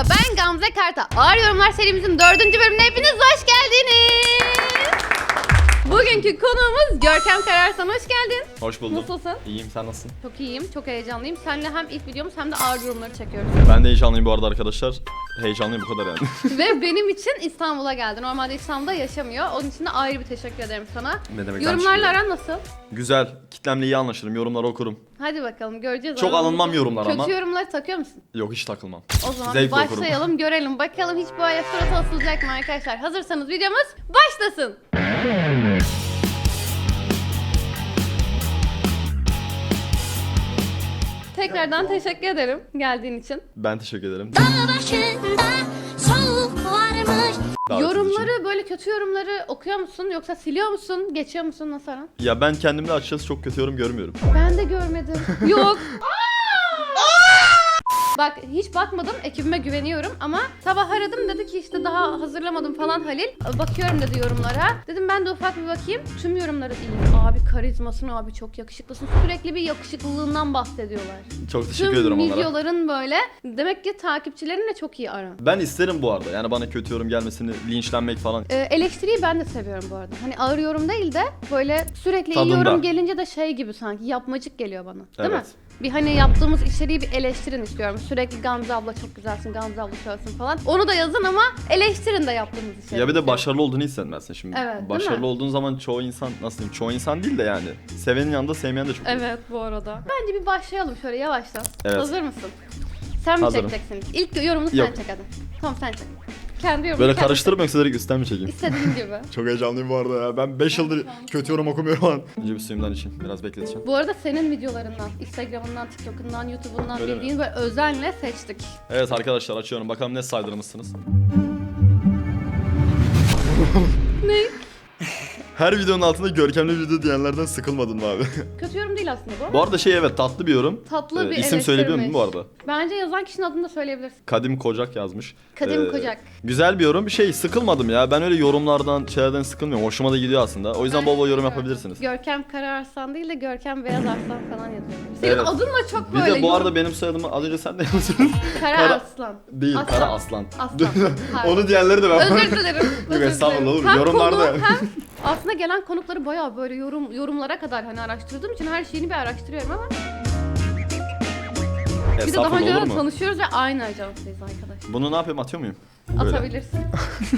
Merhaba ben Gamze Karta. Ağır Yorumlar serimizin dördüncü bölümüne hepiniz hoş geldiniz. Bugünkü konuğumuz Görkem Kararsan hoş geldin. Hoş buldum. Nasılsın? İyiyim sen nasılsın? Çok iyiyim, çok heyecanlıyım. Seninle hem ilk videomuz hem de ağır yorumları çekiyoruz. Ben de heyecanlıyım bu arada arkadaşlar. Heyecanlıyım bu kadar yani. Ve benim için İstanbul'a geldi. Normalde İstanbul'da yaşamıyor. Onun için de ayrı bir teşekkür ederim sana. ne demek Yorumlarla aran nasıl? Güzel. Kitlemle iyi anlaşırım. Yorumları okurum. Hadi bakalım göreceğiz. Çok Aramızda- alınmam yorumlar Kötü ama. yorumları takıyor musun? Yok hiç takılmam. O zaman Zevkle okurum. başlayalım görelim bakalım hiç bu aya suratı asılacak mı arkadaşlar? Hazırsanız videomuz başlasın. Tekrardan teşekkür ederim geldiğin için. Ben teşekkür ederim. başında soğuk varmış. Davetiniz yorumları böyle kötü yorumları okuyor musun yoksa siliyor musun? Geçiyor musun nasıl aran? için. Ya ben kendimde açıkçası çok kötü yorum görmüyorum. Ben de görmedim. Yok. Bak hiç bakmadım ekibime güveniyorum ama sabah aradım dedi ki işte daha hazırlamadım falan Halil. Bakıyorum dedi yorumlara. Dedim ben de ufak bir bakayım. Tüm yorumları iyi. Abi karizmasın abi çok yakışıklısın. Sürekli bir yakışıklılığından bahsediyorlar. Çok teşekkür Tüm ederim onlara. videoların böyle. Demek ki takipçilerinle çok iyi aran. Ben isterim bu arada. Yani bana kötü yorum gelmesini, linçlenmek falan. Ee, eleştiriyi ben de seviyorum bu arada. Hani ağır yorum değil de böyle sürekli iyi Tadında. yorum gelince de şey gibi sanki yapmacık geliyor bana. Değil mi? Bir hani yaptığımız içeriği bir eleştirin istiyorum. Sürekli Gamze abla çok güzelsin, Gamze abla şöylesin falan. Onu da yazın ama eleştirin de yaptığımız içeriği. Ya bir de başarılı olduğunu hissetmezsin şimdi. Evet, değil başarılı olduğun zaman çoğu insan nasıl diyeyim? Çoğu insan değil de yani. Sevenin yanında sevmeyen de çok. Evet bu arada. Bence bir başlayalım şöyle yavaştan. Evet. Hazır mısın? Sen mi Hazırım. çekeceksin? İlk yorumunu sen Yok. çek hadi. Tamam sen çek. Kendi yorumunu Böyle kendin karıştırıp yoksa direkt üstten mi çekeyim? çek. İstediğin gibi. Çok heyecanlıyım bu arada ya. Ben 5 yıldır kötü yorum okumuyorum falan. Önce bir suyumdan için biraz bekleteceğim. Bu arada senin videolarından, Instagram'ından, TikTok'undan, YouTube'undan Öyle mi? bildiğin böyle özenle seçtik. Evet arkadaşlar açıyorum. Bakalım ne saydırmışsınız. Ne? Her videonun altında görkemli video diyenlerden sıkılmadın mı abi? Kötü yorum değil aslında bu. bu arada şey evet tatlı bir yorum. Tatlı Ee, bir İsim söyleyebilir miyim bu eleştirmiş. arada? Bence yazan kişinin adını da söyleyebilirsin. Kadim Kocak yazmış. Kadim Ee, Kocak. Güzel bir yorum. Şey sıkılmadım ya. Ben öyle yorumlardan, şeylerden sıkılmıyorum. Hoşuma da gidiyor aslında. O yüzden bol bol yorum yapabilirsiniz. Görkem Kara Arslan değil de Görkem Beyaz Arslan falan yazıyor. Senin Evet. adın da çok Bir böyle de bu arada benim soyadımı az önce sen de yazmışsın. Kara, Kara- Arslan. Değil, Aslan. Kara Aslan. Aslan. Pardon. Onu diyenleri de ben Özür dilerim. özür estağfurullah dilerim. oğlum, Hem yorumlarda konu, hem aslında gelen konukları bayağı böyle yorum yorumlara kadar hani araştırdığım için her şeyini bir araştırıyorum ama bir de daha Estağfurullah olur önceden mu? tanışıyoruz ve aynı ajanstayız arkadaşlar. Bunu ne yapayım atıyor muyum? Böyle. Atabilirsin.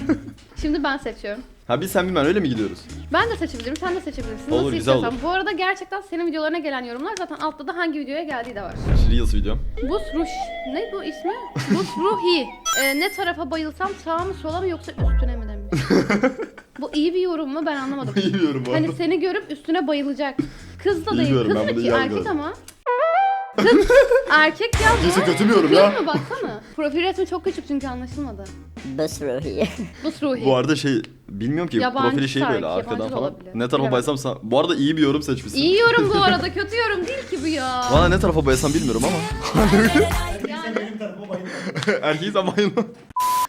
Şimdi ben seçiyorum. Ha biz sen bilmem öyle mi gidiyoruz? Ben de seçebilirim, sen de seçebilirsin. Olur, Nasıl güzel istiyorsan. olur. Bu arada gerçekten senin videolarına gelen yorumlar zaten altta da hangi videoya geldiği de var. Reels videom. Bus Ruş. Ne bu ismi? Bus Ruhi. Ee, ne tarafa bayılsam sağa mı sola mı yoksa üstüne mi demiş. bu iyi bir yorum mu ben anlamadım. Bilmiyorum bu arada. Hani seni görüp üstüne bayılacak. Kız da değil. Bilmiyorum, Kız ben da bunu ki iyi erkek ama. Kız erkek ya bu. Neyse kötü bir yorum Kız ya. mı baksana. Profil resmi çok küçük çünkü anlaşılmadı. Bas Ruhi. Bus Ruhi. Bu arada şey bilmiyorum ki Yabancı profili şey böyle yabancı arkadan da falan. olabilir. Ne tarafa Bilemem. baysam sana... Bu arada iyi bir yorum seçmişsin. İyi yorum bu arada kötü yorum değil ki bu ya. Valla ne tarafa bayasam bilmiyorum ama. Yani Erkeği sen bayılma.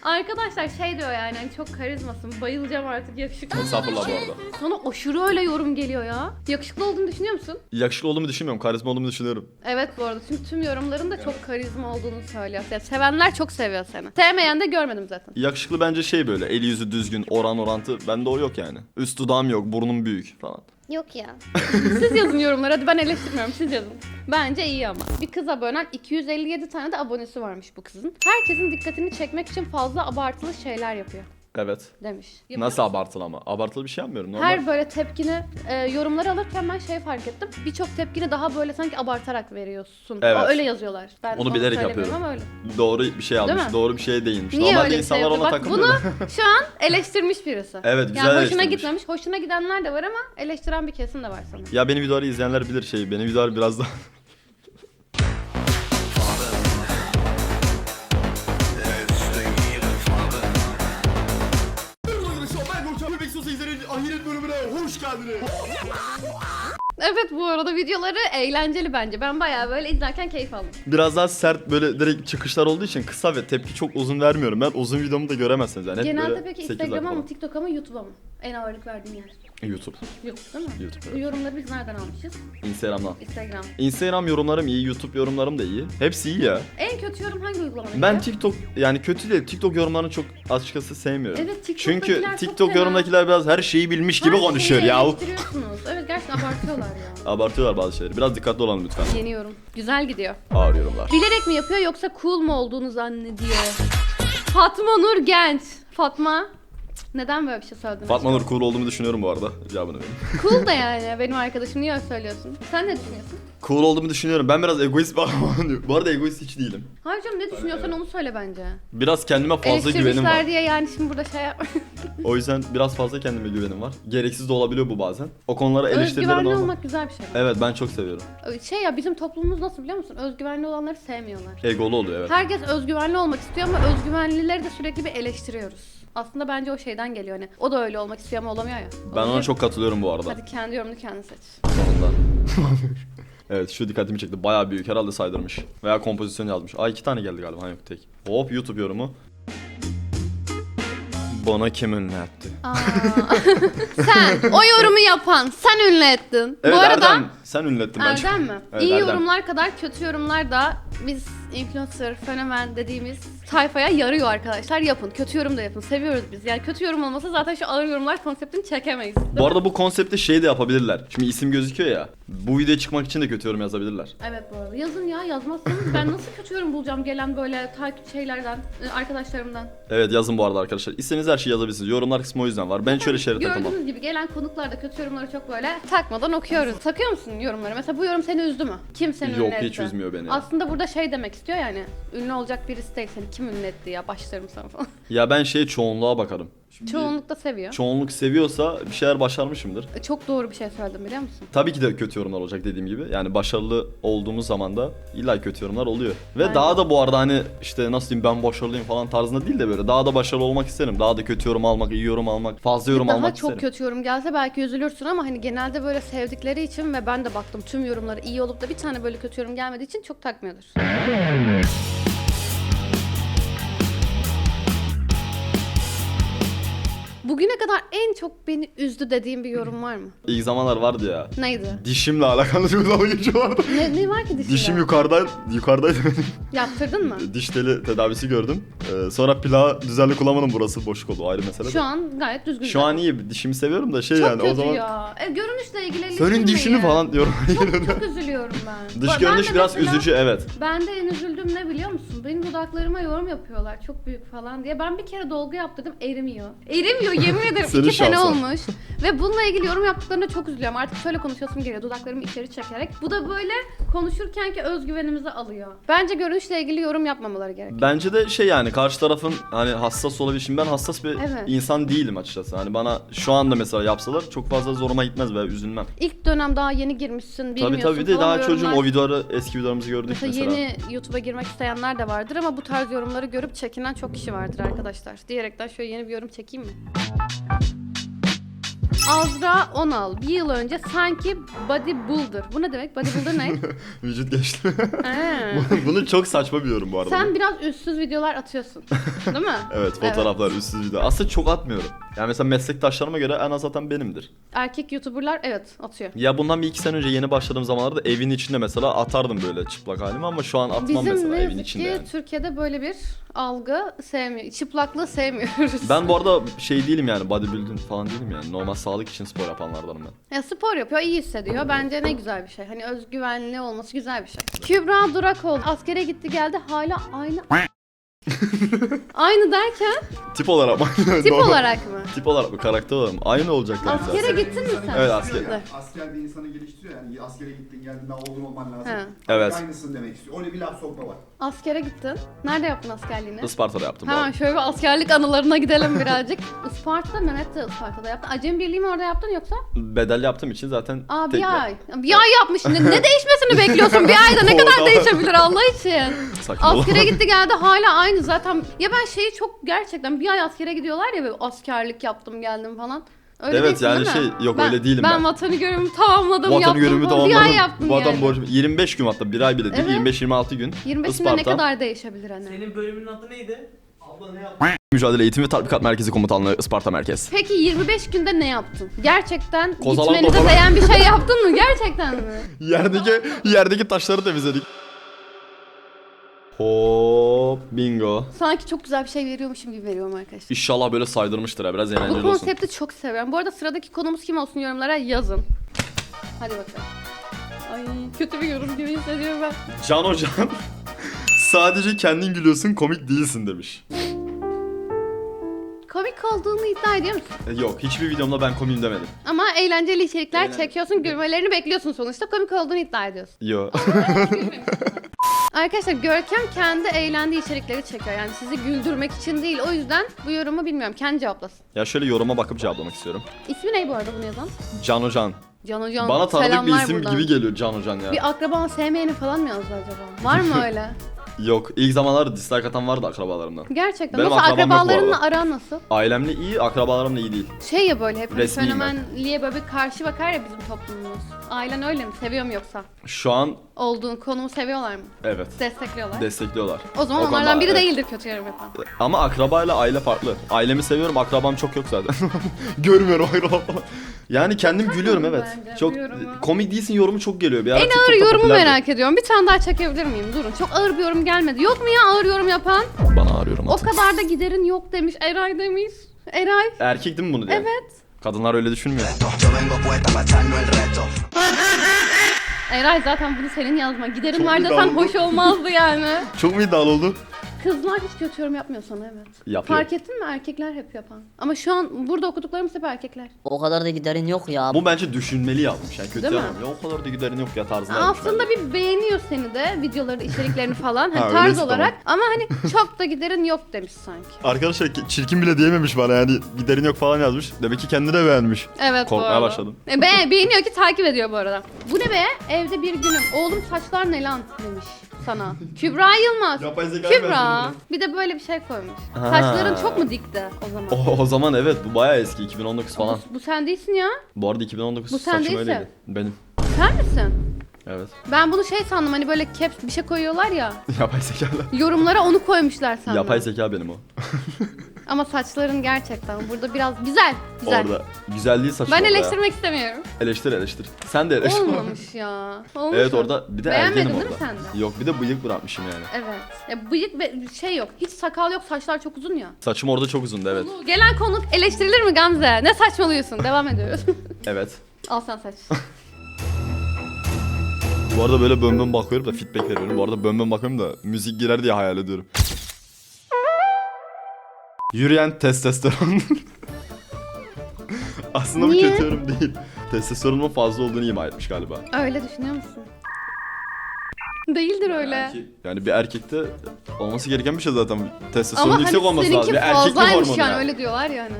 Arkadaşlar şey diyor yani hani çok karizmasın bayılacağım artık yakışıklı. Estağfurullah bu arada. Sana aşırı öyle yorum geliyor ya. Yakışıklı olduğunu düşünüyor musun? Yakışıklı olduğumu düşünmüyorum. Karizma olduğumu düşünüyorum. Evet bu arada çünkü tüm yorumların da çok karizma olduğunu söylüyor. Yani sevenler çok seviyor seni. Sevmeyen de görmedim zaten. Yakışıklı bence şey böyle eli yüzü düzgün oran orantı. Bende o yok yani. Üst dudağım yok burnum büyük falan. Yok ya. Siz yazın yorumlara hadi ben eleştirmiyorum siz yazın. Bence iyi ama. Bir kız abonen 257 tane de abonesi varmış bu kızın. Herkesin dikkatini çekmek için fazla abartılı şeyler yapıyor Evet. demiş. Nasıl abartılı ama? Abartılı bir şey yapmıyorum. Normal. Her böyle tepkini e, yorumları alırken ben şey fark ettim. Birçok tepkini daha böyle sanki abartarak veriyorsun. Evet. O öyle yazıyorlar. Ben Onu onu bilerek yapıyorum. Ama öyle. Doğru bir şey almış. Doğru bir şeye değinmiş. Niye Normalde öyle şey insanlar yapıyor? ona Bak takılmıyor. bunu şu an eleştirmiş birisi. Evet, güzel yani hoşuna gitmemiş. Hoşuna gidenler de var ama eleştiren bir kesim de var sanırım. Ya benim videoları izleyenler bilir şey. Benim videolar biraz daha... ahiret bölümüne hoş geldiniz. Evet bu arada videoları eğlenceli bence. Ben bayağı böyle izlerken keyif aldım. Biraz daha sert böyle direkt çıkışlar olduğu için kısa ve tepki çok uzun vermiyorum. Ben uzun videomu da göremezsiniz yani. Hep Genelde böyle peki 8 Instagram'a dakika mı, TikTok'a mı, YouTube'a mı? En ağırlık verdiğin yer. YouTube. YouTube değil mi? YouTube, Bu yorumları biz nereden almışız? Instagram'dan. Instagram. Instagram yorumlarım iyi, YouTube yorumlarım da iyi. Hepsi iyi ya. En kötü yorum hangi uygulamada? Ben? TikTok yani kötü değil. TikTok yorumlarını çok açıkçası sevmiyorum. Evet, TikTok'takiler Çünkü çok TikTok fena. yorumdakiler biraz her şeyi bilmiş gibi Her konuşuyor şeyi ya. eleştiriyorsunuz. Evet gerçekten abartıyorlar ya. Abartıyorlar bazı şeyleri. Biraz dikkatli olalım lütfen. Yeni yorum. Güzel gidiyor. Ağır yorumlar. Bilerek mi yapıyor yoksa cool mu olduğunu zannediyor? Fatma Nur Genç. Fatma. Neden böyle bir şey söyledin? Fatma Nur cool olduğumu düşünüyorum bu arada. Cevabını vereyim. Cool da yani benim arkadaşım. Niye öyle söylüyorsun? Sen ne düşünüyorsun? Cool olduğumu düşünüyorum. Ben biraz egoist bir. Bu arada egoist hiç değilim. Hayır canım ne düşünüyorsan onu söyle bence. Biraz kendime fazla güvenim Eleştirmişler var. diye yani şimdi burada şey yap. O yüzden biraz fazla kendime güvenim var. Gereksiz de olabiliyor bu bazen. O konulara eleştirilerin Özgüvenli olmak güzel bir şey. Evet ben çok seviyorum. Şey ya bizim toplumumuz nasıl biliyor musun? Özgüvenli olanları sevmiyorlar. Egolu oluyor evet. Herkes özgüvenli olmak istiyor ama özgüvenlileri de sürekli bir eleştiriyoruz. Aslında bence o şeyden geliyor hani. O da öyle olmak istiyor ama olamıyor ya. Ben ona çok katılıyorum bu arada. Hadi kendi yorumunu kendin seç. Sonunda. evet şu dikkatimi çekti. Bayağı büyük herhalde saydırmış. Veya kompozisyon yazmış. Aa iki tane geldi galiba. Ha yok tek. Hop YouTube yorumu. Bana kim ünlü etti? Aa. sen o yorumu yapan sen ünlü ettin. Evet Bu arada Erdem. Sen ünlü ettin bence. Erdem mi? Evet, İyi Erdem. yorumlar kadar kötü yorumlar da biz influencer, fenomen dediğimiz tayfaya yarıyor arkadaşlar. Yapın. Kötü yorum da yapın. Seviyoruz biz. Yani kötü yorum olmasa zaten şu ağır yorumlar konseptini çekemeyiz. Bu arada bu konsepte şey de yapabilirler. Şimdi isim gözüküyor ya. Bu videoya çıkmak için de kötü yorum yazabilirler. Evet bu arada. Yazın ya yazmazsanız ben nasıl kötü yorum bulacağım gelen böyle takip şeylerden, e, arkadaşlarımdan. Evet yazın bu arada arkadaşlar. İstediğiniz her şeyi yazabilirsiniz. Yorumlar kısmı o yüzden var. Ben şöyle şeylere takılmam. Gördüğünüz gibi gelen konuklarda kötü yorumları çok böyle takmadan okuyoruz. Takıyor musun yorumları? Mesela bu yorum seni üzdü mü? Kim seni Yok, ünlü etti? hiç üzmüyor beni. Aslında burada şey demek istiyor yani. Ünlü olacak birisi değil seni kim ünlü etti ya başlarım sana falan. Ya ben şey çoğunluğa bakarım. Şimdi Çoğunlukla seviyor. Çoğunluk seviyorsa bir şeyler başarmışımdır. Çok doğru bir şey söyledim biliyor musun? Tabii ki de kötü yorumlar olacak dediğim gibi. Yani başarılı olduğumuz zaman da illa kötü yorumlar oluyor. Ve Aynen. daha da bu arada hani işte nasıl diyeyim ben başarılıyım falan tarzında değil de böyle daha da başarılı olmak isterim. Daha da kötü yorum almak, iyi yorum almak, fazla yorum Daha almak çok isterim. kötü yorum gelse belki üzülürsün ama hani genelde böyle sevdikleri için ve ben de baktım tüm yorumları iyi olup da bir tane böyle kötü yorum gelmediği için çok takmıyordur. Bugüne kadar en çok beni üzdü dediğim bir yorum var mı? İlk zamanlar vardı ya. Neydi? Dişimle alakalı çok dalga geçiyorlardı. Ne, ne var ki dişinde? Dişim yukarıda, yukarıdaydı benim. Yaptırdın mı? Diş teli tedavisi gördüm. Ee, sonra plağı düzenli kullanmadım burası boşluk oldu ayrı mesele. de. Şu an gayet düzgün. Şu an iyi dişimi seviyorum da şey çok yani kötü o zaman ya. E, görünüşle ilgili senin dişini falan diyorum. Çok, çok üzülüyorum ben. Dış Ben görünüş de biraz üzücü evet. Ben de en üzüldüğüm ne biliyor musun? Benim dudaklarıma yorum yapıyorlar. Çok büyük falan diye. Ben bir kere dolgu yaptırdım erimiyor. Erimiyor yemin ederim. Senin İki sene şansın. olmuş. Ve bununla ilgili yorum yaptıklarına çok üzülüyorum. Artık şöyle konuşuyorsun geliyor. Dudaklarımı içeri çekerek. Bu da böyle konuşurken ki özgüvenimizi alıyor. Bence görünüşle ilgili yorum yapmamaları gerek. Bence de şey yani karşı tarafın hani hassas olabilir. Şimdi ben hassas bir Evet. insan değilim açıkçası. Hani bana şu anda mesela yapsalar çok fazla zoruma gitmez ve üzülmem. İlk dönem daha yeni girmişsin Tabii bilmiyorsun tabii bir de falan daha çocuğum o videoları eski videolarımızı gördük Mesela, mesela. yeni YouTube'a girmek isteyenler de vardır ama bu tarz yorumları görüp çekinen çok kişi vardır arkadaşlar. Diyerekten şöyle yeni bir yorum çekeyim mi? you Azra Onal bir yıl önce sanki bodybuilder. Bu ne demek? Bodybuilder ne? Vücut geçti. Bunu çok saçma bir yorum bu arada. Sen biraz üstsüz videolar atıyorsun. Değil mi? Evet fotoğraflar üstsüz video. Aslında çok atmıyorum. Yani mesela meslektaşlarıma göre en az atan benimdir. Erkek YouTuber'lar evet atıyor. Ya bundan bir iki sene önce yeni başladığım zamanlarda evin içinde mesela atardım böyle çıplak halimi ama şu an atmam Bizim mesela ne evin yazık içinde ki yani. Türkiye'de böyle bir algı sevmiyor. Çıplaklığı sevmiyoruz. Ben bu arada şey değilim yani bodybuilding falan değilim yani. Normal sağlık için spor yapanlardanım ben. Ya spor yapıyor, iyi hissediyor. Bence ne güzel bir şey. Hani özgüvenli olması güzel bir şey. Kübra Durakoğlu askere gitti geldi hala aynı. aynı derken Tip olarak mı? tip olarak mı? Tip olarak mı? Karakter olarak mı? Aynı olacak tabii Askere zaten. gittin mi sen? Evet, asker. Dur. Asker bir insanı geliştiriyor yani askere gittin geldin daha olgun olman lazım. He. Evet. Aynısını demek istiyor. Öyle bir laf sokma var. Askere gittin. Nerede yaptın askerliğini? Isparta'da yaptım Hemen arada. şöyle bir askerlik anılarına gidelim birazcık. Isparta'da Mehmet de Isparta'da yaptı. Acemi Birliği mi orada yaptın yoksa? Bedel yaptığım için zaten Aa bir ay. Bir ay yapmış. Ne, ne değişmesini bekliyorsun? Bir ayda ne kadar değişebilir Allah için? Sakin ol. Askere gitti geldi hala aynı zaten. Ya ben şeyi çok gerçekten bir ay askere gidiyorlar ya böyle askerlik yaptım geldim falan. Öyle Evet, değilsin, yani değil mi? şey, yok, öyle değilim ben. ben. vatanı görevimi tamamladım Vatan yaptım. görevimi falan. Bir ay tamamladım. yaptım Vatan yani. borcum 25 gün hatta bir ay bile değil Evet. 25-26 gün. 25'inde Isparta. ne kadar değişebilir hani? Senin bölümünün adı neydi? Abla ne yaptı? Mücadele Eğitim ve Tatbikat Merkezi Komutanlığı Isparta Merkez. Peki 25 günde ne yaptın? Gerçekten Kozalan gitmenize topalan. değen bir şey yaptın mı? Gerçekten mi? Yerdeki yerdeki taşları temizledik. Hop bingo. Sanki çok güzel bir şey veriyormuşum gibi veriyorum arkadaşlar. İnşallah böyle saydırmıştır ha biraz Bu eğlenceli olsun. konsepti çok seviyorum. Bu arada sıradaki konumuz kim olsun yorumlara yazın. Hadi bakalım. Ay kötü bir yorum gibi hissediyorum ben. Can hocam sadece kendin gülüyorsun komik değilsin demiş. Komik olduğunu iddia ediyor musun? E, Yok hiçbir videomda ben komiyim demedim. Ama eğlenceli içerikler Eğlenceli. çekiyorsun, gülmelerini bekliyorsun sonuçta. Komik olduğunu iddia ediyorsun. Yo. Arkadaşlar Görkem kendi eğlendiği içerikleri çekiyor. Yani sizi güldürmek için değil. O yüzden bu yorumu bilmiyorum. Kendi cevaplasın. ya şöyle yoruma bakıp cevaplamak istiyorum. İsmi ne bu arada bunu yazan? Can Hocan. Can Hocam. Bana tanıdık bir isim buradan. gibi geliyor Can Hocan ya. Bir akraban sevmeyeni falan mı yazdı acaba? Var mı öyle? Yok ilk zamanlarda dislike atan vardı akrabalarımdan. Gerçekten. Benim nasıl akrabalarınla aran nasıl? Ailemle iyi, akrabalarımla iyi değil. Şey ya böyle hep Resmiyim fenomenliğe böyle bir karşı bakar ya bizim toplumumuz. Ailen öyle mi? Seviyor mu yoksa? Şu an Olduğun konumu seviyorlar mı? evet Destekliyorlar. destekliyorlar. o zaman O konuda, onlardan biri evet. değildir kötü yorum yapan. Ama akrabayla aile farklı. Ailemi seviyorum, akrabam çok yok zaten. Görmüyorum akrabam falan. Yani kendim gülüyorum evet. bence Çok yorumu. komik değilsin yorumu çok geliyor. Bir ara En ağır TikTok'ta yorumu popülerdi. merak ediyorum. Bir tane daha çekebilir miyim? Durun. Çok ağır bir yorum gelmedi. Yok mu ya ağır yorum yapan? Bana arıyorum O atın. kadar da giderin yok demiş. Eray demiş. Eray. Erkek değil mi bunu diyen? Evet. Kadınlar öyle düşünmüyor. Eray zaten bunu senin yazma. Giderin Çok var desen hoş olmazdı yani. Çok mu iddialı oldu? Kızlar hiç kötü yorum yapmıyor sana evet. Yapıyor. Fark ettin mi? Erkekler hep yapan. Ama şu an burada okuduklarımız hep erkekler. O kadar da giderin yok ya. Bu bence düşünmeli yazmış. Yani kötü Değil mi? yazmamış. Ya o kadar da giderin yok ya tarzında Aslında bence. bir beğeniyor seni de videoları, içeriklerini falan. Hani Ha, tarz öyleyse olarak. Ama hani çok da giderin yok demiş sanki. Arkadaşlar çirkin bile diyememiş bana yani giderin yok falan yazmış. Demek ki kendine beğenmiş. Evet bu Korkmaya arada. başladım. E, be- beğeniyor ki takip ediyor bu arada. Bu ne be? Evde bir günüm. Oğlum saçlar ne lan demiş sana. Kübra Yılmaz. Yapay zeka Kübra. Bir de böyle bir şey koymuş. Ha. Saçların çok mu dikti o zaman? O, o zaman evet bu bayağı eski 2019 falan. Bu, bu sen değilsin ya. Bu arada 2019 Bu sen saçım değilsin. öyleydi. Benim. Sen misin? Evet. Ben bunu şey sandım hani böyle caps bir şey koyuyorlar ya. Yapay zekalar. Yorumlara onu koymuşlar sandım. Yapay zeka benim o. Ama saçların gerçekten burada biraz güzel. Güzel. Orada. Güzelliği saçım Ben orada ya. eleştirmek istemiyorum. Eleştir eleştir. Sen de eleştir. Olmamış ya. Olmuş evet mu? orada bir de Beğenmedin ergenim değil mi orada. sen de? Yok bir de bıyık bırakmışım yani. Evet. Ya bıyık ve şey yok. Hiç sakal yok. Saçlar çok uzun ya. Saçım orada çok uzundu evet. Gelen konuk eleştirilir mi Gamze? Ne saçmalıyorsun? Devam ediyoruz. Evet. Al sen saç. Bu arada böyle bön bön bakıyorum da feedback veriyorum. Bu arada bön bön bakıyorum da müzik girer diye hayal ediyorum. Yürüyen testosteron. Aslında Niye? bu kötü yorum değil. Testosteronun fazla olduğunu ima etmiş galiba. Öyle düşünüyor musun? Değildir öyle. Yani bir erkekte olması gereken bir şey zaten. Testosteron Ama yüksek hani olması lazım. seninki Bir erkeklik fazlaymış hormonu yani yani. öyle diyorlar yani.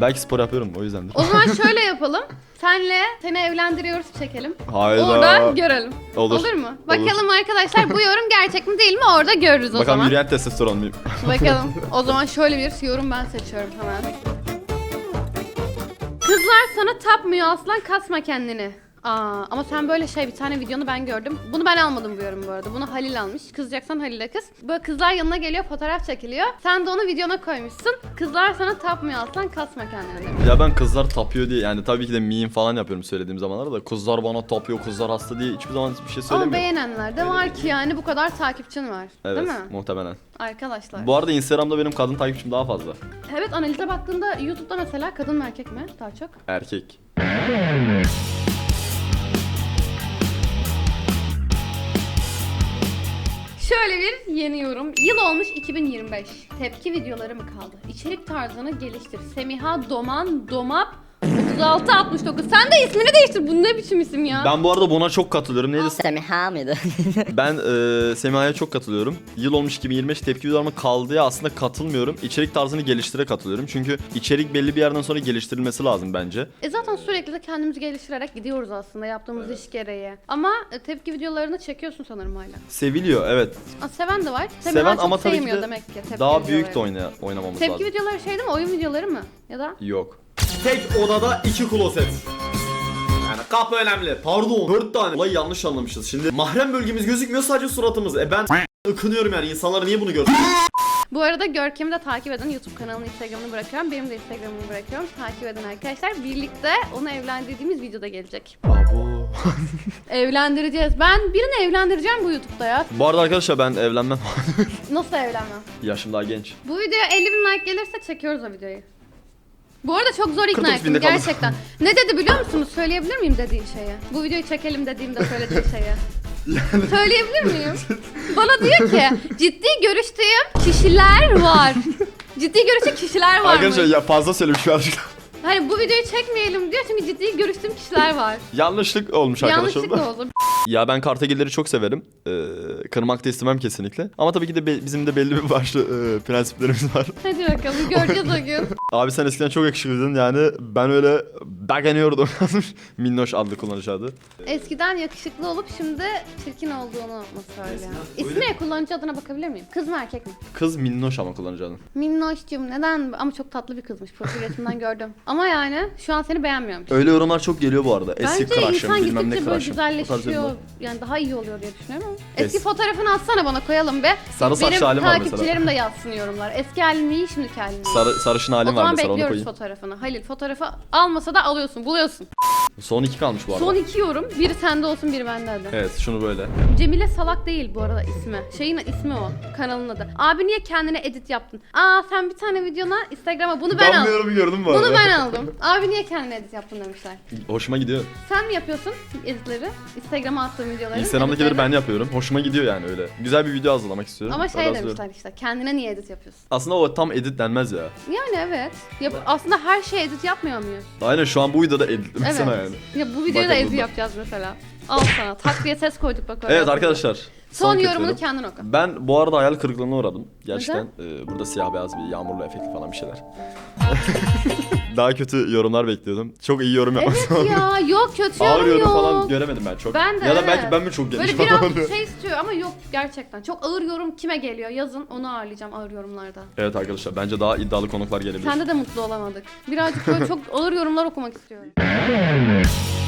Belki spor yapıyorum o yüzdendir. O zaman şöyle yapalım. Senle seni evlendiriyoruz çekelim. Hayda. Orada görelim. Olur. mu? Bakalım arkadaşlar bu yorum gerçek mi değil mi orada görürüz o Bakalım zaman. yürüyen testosteron muyum? Bakalım. O zaman şöyle bir yorum ben seçiyorum hemen. Kızlar sana tapmıyor aslan kasma kendini. Aa, ama sen böyle şey bir tane videonu ben gördüm. Bunu ben almadım bu yorumu bu arada. Bunu Halil almış. Kızacaksan Halil'e kız. Böyle kızlar yanına geliyor fotoğraf çekiliyor. Sen de onu videona koymuşsun. Kızlar sana tapmıyor aslan kasma kendini demiş. Ya ben kızlar tapıyor diye yani tabii ki de meme falan yapıyorum söylediğim zamanlarda da kızlar bana tapıyor, kızlar hasta diye hiçbir zaman bir şey Ama söylemiyorum. beğenenler de var ki yani bu kadar takipçin var. Evet, Değil mi? muhtemelen. Arkadaşlar. Bu arada Instagram'da benim kadın takipçim daha fazla. Evet analize baktığında YouTube'da mesela kadın mı erkek mi daha çok? Erkek. Şöyle bir yeni yorum. Yıl olmuş 2025. Tepki videoları mı kaldı? İçerik tarzını geliştir. Semiha Doman Domap 3669. Sen de ismini değiştir. Bu ne biçim isim ya? Ben bu arada buna çok katılıyorum. Neydi? Semiha mıydı? Ben e, Semiha'ya çok katılıyorum. Yıl olmuş 2025 tepki videolarıma kaldıya aslında katılmıyorum. İçerik tarzını geliştire katılıyorum. Çünkü içerik belli bir yerden sonra geliştirilmesi lazım bence. E zaten sürekli de kendimizi geliştirerek gidiyoruz aslında yaptığımız iş gereği. Ama e, tepki videolarını çekiyorsun sanırım hala. Seviliyor evet. Aa, seven de var. Semiha Seven çok ama tabii ki sevmiyor de demek ki tepki daha videoları. büyük de oyna, oynamamız Tepki lazım. videoları şey değil mi? Oyun videoları mı? Ya da Yok. Tek odada iki kloset. Yani kapı önemli. Pardon. Dört tane. Olayı yanlış anlamışız. Şimdi mahrem bölgemiz gözükmüyor sadece suratımız. E ben ıkınıyorum yani. İnsanlar niye bunu görsün? Bu arada Görkem'i de takip edin. YouTube kanalının Instagram'ını bırakıyorum. Benim de Instagram'ımı bırakıyorum. Takip edin arkadaşlar. Birlikte onu evlendirdiğimiz videoda gelecek. Abo. Evlendireceğiz. Ben birini evlendireceğim bu YouTube'da ya. Bu arada arkadaşlar ben evlenmem. Nasıl evlenmem? Yaşım daha genç. Bu videoya 50 bin like gelirse çekiyoruz o videoyu. Bu arada çok zor ikna 49 ettim binde gerçekten. ne dedi biliyor musunuz? Söyleyebilir miyim dediğin şeye? Bu videoyu çekelim dediğimde söylediğin şeye. Söyleyebilir miyim? Bana diyor ki ciddi görüştüğüm kişiler var. ciddi görüştüğüm kişiler var Arkadaşlar ya fazla söylemiş birazcık. Hani bu videoyu çekmeyelim diyor çünkü ciddi görüştüğüm kişiler var. Yanlışlık olmuş arkadaşlar. Yanlışlıkla oldu. Ya ben kartegilleri çok severim. Ee, kırmak da istemem kesinlikle. Ama tabii ki de be- bizim de belli bir başlı e, prensiplerimiz var. Hadi bakalım göreceğiz o gün. Abi sen eskiden çok yakışıklıydın yani ben öyle beğeniyordum. Minnoş adlı kullanıcı adı. Eskiden yakışıklı olup şimdi çirkin olduğunu mu söylüyor? Eskiden İsmi ne? Kullanıcı adına bakabilir miyim? Kız mı erkek mi? Kız minnoş ama kullanıcı adı. Minnoş'cum neden? Ama çok tatlı bir kızmış. Profil resminden gördüm. Ama yani şu an seni beğenmiyormuş. Öyle yorumlar çok geliyor bu arada. Eski Bence crush'ım insan bilmem ne gittikçe böyle crush'ım. O tarz güzelleşiyor. yorumlar. Yani daha iyi oluyor diye düşünüyorum ama. Eski fotoğrafını atsana bana koyalım be. Sarı saçlı Benim halim var mesela. takipçilerim de yazsın yorumlar. Eski halin iyi, şimdiki halin iyi. Sarı, sarışın o halim var zaman mesela onu bekliyoruz koyayım. fotoğrafını. Halil fotoğrafı almasa da alıyorsun, buluyorsun. Son iki kalmış bu arada. Son iki yorum. Biri sende olsun, biri bende hadi. Evet şunu böyle. Cemile Salak değil bu arada ismi. Şeyin ismi o. Kanalın adı. Abi niye kendine edit yaptın? Aa sen bir tane videona Instagram'a bunu ben aldım. yorumu gördüm bu arada. Bunu ben aldım. Abi niye kendine edit yaptın demişler. Hoşuma gidiyor. Sen mi yapıyorsun editleri? Instagram'a attığın videoları. Instagram'dakileri ben yapıyorum. Hoşuma gidiyor yani öyle. Güzel bir video hazırlamak istiyorum. Ama Öyle şey hazırlıyorum. demişler işte kendine niye edit yapıyorsun? Aslında o tam edit denmez ya. Yani evet. Ya, aslında her şey edit yapmıyor muyuz? Aynen şu an bu videoda edit Evet. yani. Ya bu videoda Bakın edit yapacağız mesela. Al sana. Tak diye ses koyduk bak oraya. Evet arkadaşlar. Son, yorumunu yorum. kendin oku. Ben bu arada hayal kırıklığına uğradım. Gerçekten e, burada siyah beyaz bir yağmurlu efektli falan bir şeyler. Daha kötü yorumlar bekliyordum. Çok iyi yorum Evet yapmak ya yok kötü Ağır yorum yorum yok. falan göremedim ben çok. Ben de ya da evet. belki ben mi çok geniş Böyle falan biraz şey istiyor ama yok gerçekten. Çok ağır yorum kime geliyor? Yazın onu ağırlayacağım ağır yorumlarda. Evet arkadaşlar bence daha iddialı konuklar gelebilir. Sende de mutlu olamadık. Birazcık böyle çok ağır yorumlar okumak istiyorum.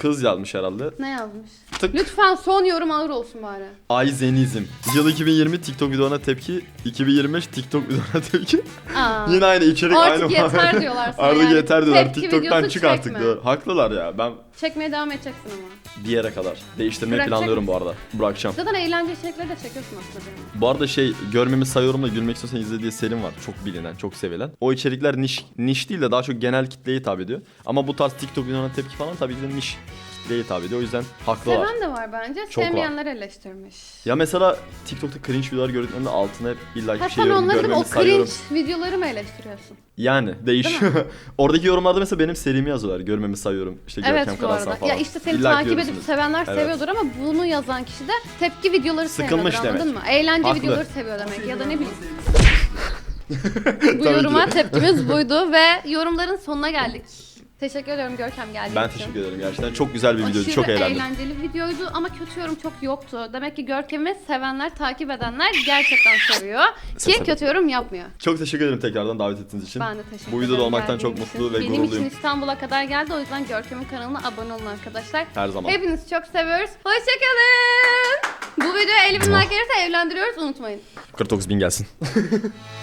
Kız yazmış herhalde. Ne yazmış? Tık. Lütfen son yorum ağır olsun bari. Ayzenizm. Yıl 2020 TikTok videolarına tepki. 2025 TikTok videolarına tepki. Aa. Yine aynı içerik Artık aynı. yeter diyorlar sana Artık yani. yeter diyorlar. Tepki TikTok'tan çık artık çekme. diyor. Haklılar ya. Ben Çekmeye devam edeceksin ama. Bir yere kadar değiştirmeyi Bırakacak planlıyorum bu arada. Bırakacağım. Zaten eğlence içerikleri de çekiyorsun aslında. canım. Bu arada şey görmemi sayıyorum da gülmek istiyorsan izlediği serim var. Çok bilinen, çok sevilen. O içerikler niş, niş değil de daha çok genel kitleye hitap ediyor. Ama bu tarz TikTok videolarına tepki falan tabii ki de niş kitleye hitap ediyor. O yüzden haklılar. Seven de var bence. Çok var. Sevmeyenler eleştirmiş. Ya mesela TikTok'ta cringe videolar gördüklerinde altına hep illa Ha bir şey sen yorum görmemi O sayıyorum. cringe videoları mı eleştiriyorsun? Yani değişiyor. Oradaki yorumlarda mesela benim serimi yazıyorlar. Görmemi sayıyorum. İşte Evet Görkem Karasan falan. Ya işte seni İlla ki takip edip sevenler Evet. seviyordur ama bunu yazan kişi de tepki videoları Sıkılmış sevmiyordur anladın demek. mı? Eğlence Haklı. videoları seviyor demek ya da ne bileyim. bu yoruma ki. tepkimiz buydu ve yorumların sonuna geldik. Teşekkür ediyorum Görkem geldiğin Ben için. teşekkür ederim gerçekten. Çok güzel bir videoydu. Aşırı Çok eğlendim. eğlenceli videoydu ama kötü yorum çok yoktu. Demek ki Görkem'i sevenler, takip edenler gerçekten seviyor. Ki kötü yorum yapmıyor. Çok teşekkür ederim tekrardan davet ettiğiniz için. Ben de teşekkür Bu ederim. videoda olmaktan geldiğin çok için. mutlu ve Benim gururluyum. için İstanbul'a kadar geldi o yüzden Görkem'in kanalına abone olun arkadaşlar. Her zaman. Hepinizi çok seviyoruz. Hoşçakalın. Bu videoya 50 bin like gelirse evlendiriyoruz unutmayın. 49 bin gelsin.